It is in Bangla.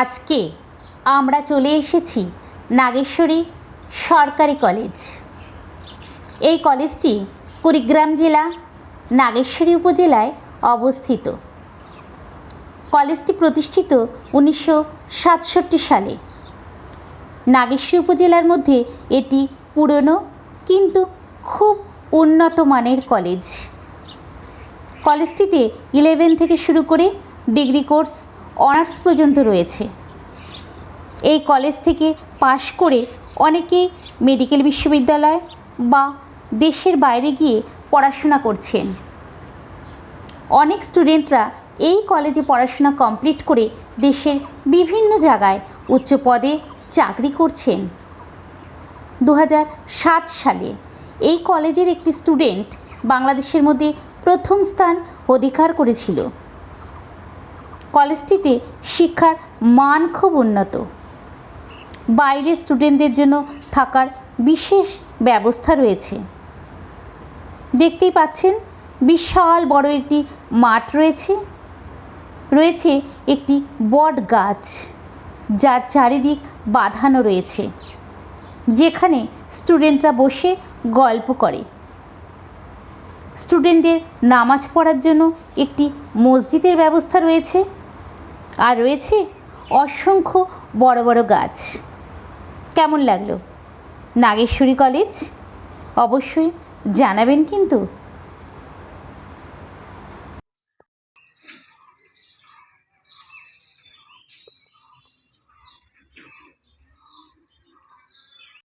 আজকে আমরা চলে এসেছি নাগেশ্বরী সরকারি কলেজ। এই কলেজটি কুড়িগ্রাম জেলা নাগেশ্বরী উপজেলায় অবস্থিত। কলেজটি প্রতিষ্ঠিত উনিশশো সাতষট্টি সালে। নাগেশ্বরী উপজেলার মধ্যে এটি পুরনো কিন্তু খুব উন্নত মানের কলেজ। কলেজটিতে ইলেভেন থেকে শুরু করে ডিগ্রি কোর্স অনার্স পর্যন্ত রয়েছে। এই কলেজ থেকে পাশ করে অনেকে মেডিকেল বিশ্ববিদ্যালয় বা দেশের বাইরে গিয়ে পড়াশোনা করছেন। অনেক স্টুডেন্টরা এই কলেজে পড়াশোনা কমপ্লিট করে দেশের বিভিন্ন জায়গায় উচ্চ পদে চাকরি করছেন। দু সালে এই কলেজের একটি স্টুডেন্ট বাংলাদেশের মধ্যে প্রথম স্থান অধিকার করেছিল। কলেজটিতে শিক্ষার মান খুব উন্নত। বাইরের স্টুডেন্টদের জন্য থাকার বিশেষ ব্যবস্থা রয়েছে। দেখতেই পাচ্ছেন, বিশাল বড় একটি মাঠ রয়েছে। রয়েছে একটি বট গাছ, যার চারিদিক বাঁধানো রয়েছে, যেখানে স্টুডেন্টরা বসে গল্প করে। স্টুডেন্টদের নামাজ পড়ার জন্য একটি মসজিদের ব্যবস্থা রয়েছে। আর রয়েছে অসংখ্য বড় বড় গাছ। কেমন লাগল? নাগেশ্বরী কলেজ? অবশ্যই জানাবেন কিন্তু।